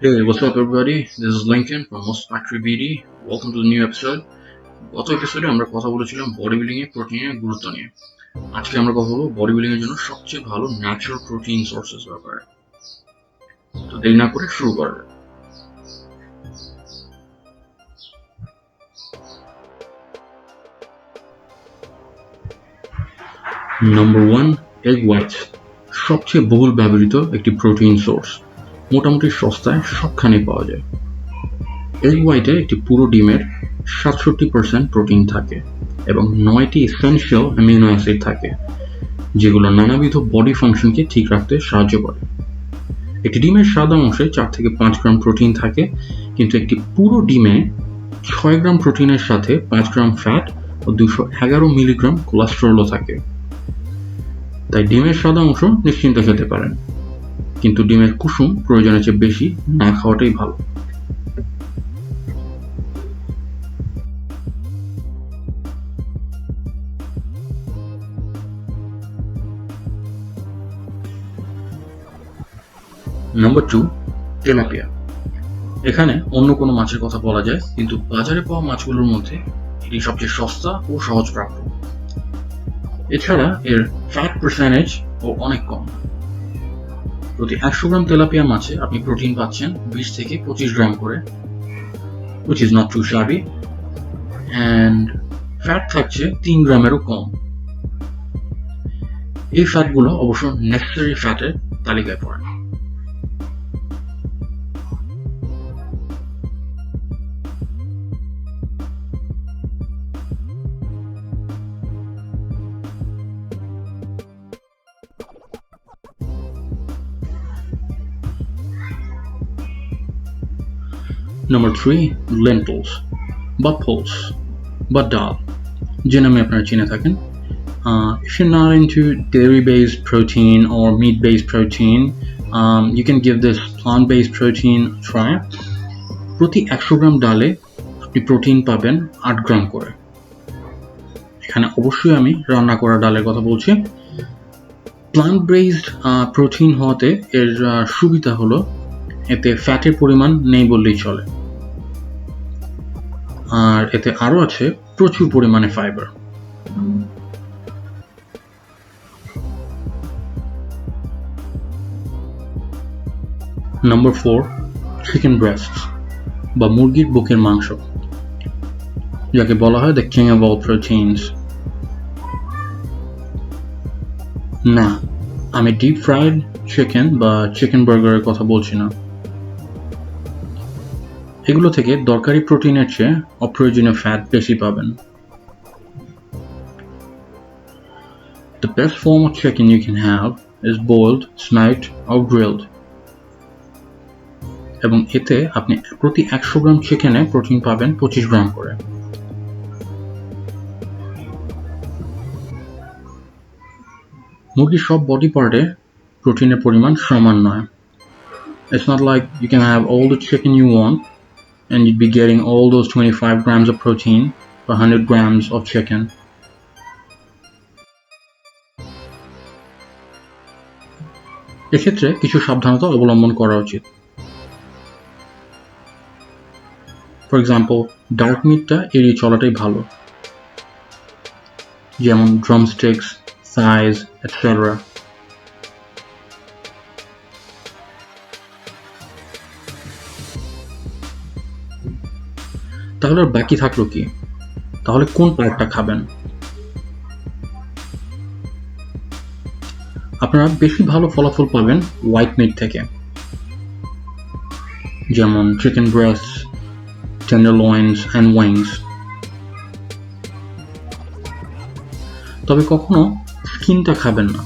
Hey, what's up, everybody? This is Lincoln from Most Factory BD. Welcome to the new episode. গত এপিসোডে আমরা কথা বলেছিলাম body building এ প্রোটিনের গুরুত্ব নিয়ে আজকে আমরা কথা বলব বডি বিল্ডিং এর জন্য সবচেয়ে ভালো ন্যাচারাল প্রোটিন সোর্সেস ব্যাপারে তো দেরি না করে শুরু করা যাক নম্বর ওয়ান এগ হোয়াইটস সবচেয়ে বহুল ব্যবহৃত একটি প্রোটিন সোর্স মোটামুটি সস্তায় সবখানে পাওয়া যায়। এগ হোয়াইটে একটি পুরো ডিমের সাতষট্টি পার্সেন্ট প্রোটিন থাকে এবং নয়টি এসেনশিয়াল অ্যামিনো অ্যাসিড থাকে, যেগুলো নানাবিধ বডি ফাংশনকে ঠিক রাখতে সাহায্য করে। একটি ডিমের সাদা অংশে চার থেকে পাঁচ গ্রাম প্রোটিন থাকে, কিন্তু একটি পুরো ডিমে ছয় গ্রাম প্রোটিনের সাথে পাঁচ গ্রাম ফ্যাট ও দুশো এগারো মিলিগ্রাম কোলেস্টেরলও থাকে। তাই ডিমের সাদা অংশ নিশ্চিন্ত খেতে পারেন। কিন্তু ডিমের কুসুম প্রয়োজনের চেয়ে বেশি না খাওয়াটাই ভালো। নম্বর টু তেলাপিয়া এখানে অন্য কোনো মাছের কথা বলা যায়, কিন্তু বাজারে পাওয়া মাছগুলোর মধ্যে এটি সবচেয়ে সস্তা ও সহজপ্রাপ্য। এছাড়া এর ফ্যাট পার্সেন্টেজ ও অনেক কম। প্রতি একশো গ্রাম তেলাপিয়া মাছে আপনি প্রোটিন পাচ্ছেন বিশ থেকে পঁচিশ গ্রাম করে which is not too shabby and fat থাকছে তিন গ্রামেরও কম। এই ফ্যাটগুলো অবশ্য নেসেসারি ফ্যাটের তালিকায় পড়ে। না Number three, lentils বা পোলস বা ডাল যে নামে আপনারা চিনে থাকেন। if you're not into dairy-based protein or meat-based protein, um, you can give this plant-based protein a try. প্রতি একশো গ্রাম ডালে আপনি প্রোটিন পাবেন আট গ্রাম করে। এখানে অবশ্যই আমি রান্না করা ডালের কথা বলছি। প্লান্ট বেসড প্রোটিন হওয়াতে এর সুবিধা হলো এতে ফ্যাটের পরিমাণ নেই বললেই চলে। আর এতে আরও আছে প্রচুর পরিমাণে fibre number four chicken breast বা মুরগির বুকের মাংস। যাকে বলা হয় the king of all proteins না, আমি ডিপ ফ্রাইড চিকেন বা চিকেন বার্গারের কথা বলছি না। এগুলো থেকে দরকারি প্রোটিনের চেয়ে অপ্রয়োজনীয় ফ্যাট বেশি পাবেন। The best form of chicken you can have is boiled স্নাইট or grilled এবং এতে আপনি প্রতি একশো গ্রাম চিকেনে প্রোটিন পাবেন পঁচিশ গ্রাম করে। মুরগির সব বডি পার্টে প্রোটিনের পরিমাণ সমান নয়। It's not like you can have all the chicken you want and you'd be getting all those 25 grams of protein per 100 grams of chicken. এক্ষেত্রে কিছু সাবধানতা অবলম্বন করা উচিত। ফর এক্সাম্পল ডার্ক মিটটা এড়িয়ে চলাটাই ভালো। যেমন ড্রামস্টিক্স সাইজ এটসেট্রা তাহলে বাকি থাকল কি? তাহলে কোন পার্টটা খাবেন? আপনারা বেশি ভালো ফলাফল পাবেন হোয়াইট মিট থেকে। যেমন chicken breast tenderloins and wings তবে কখনো স্কিনটা খাবেন না।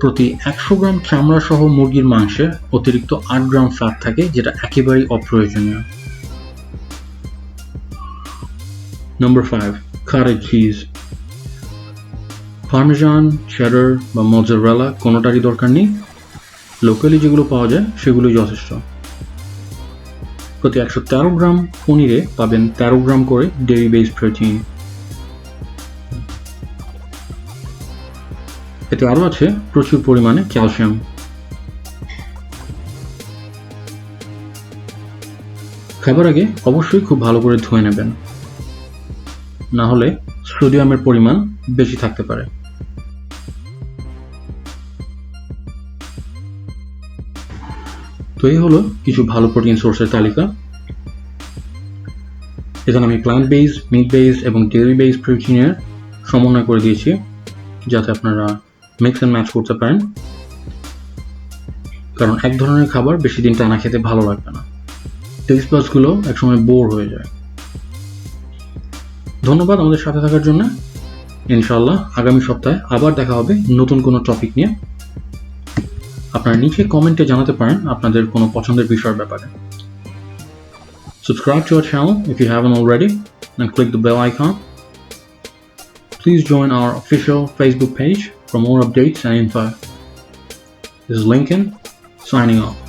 প্রতি একশো গ্রাম চামড়া সহ মুরগির মাংসে অতিরিক্ত আট গ্রাম ফ্যাট থাকে, যেটা একেবারেই অপ্রয়োজনীয়। নম্বর ফাইভ কারেজ চিজ পারমেজান চেডার বা মজারেলা কোনোটারই দরকার নেই। লোকালি যেগুলো পাওয়া যায়, সেগুলোই যথেষ্ট। প্রতি একশো তেরো গ্রাম পনিরে পাবেন তেরো গ্রাম করে ডেরি বেস প্রোটিন এতে আরও আছে প্রচুর পরিমাণে ক্যালসিয়াম খাবার আগে অবশ্যই খুব ভালো করে ধুয়ে নেবেন। না হলে সোডিয়ামের পরিমাণ বেশি থাকতে পারে। তো এই হলো কিছু ভালো প্রোটিন সোর্সের তালিকা। এখানে আমি প্লান্ট বেস মিট বেস এবং ডেয়ারি বেস প্রোটিনের সমন্বয় করে দিয়েছি, যাতে আপনারা মিক্স অ্যান্ড ম্যাচ করতে পারেন। কারণ এক ধরনের খাবার বেশি দিন টানা খেতে ভালো লাগবে না। টেস্ট বাসগুলো একসময় বোর হয়ে যায়। ধন্যবাদ আমাদের সাথে থাকার জন্য ইনশাল্লাহ আগামী সপ্তাহে আবার দেখা হবে নতুন কোনো টপিক নিয়ে আপনারা নিচে কমেন্টে জানাতে পারেন আপনাদের কোনো পছন্দের বিষয়ের ব্যাপারে Subscribe to our channel if you haven't already and click the bell icon. Please join our official Facebook page for more updates and info. This is Lincoln signing off.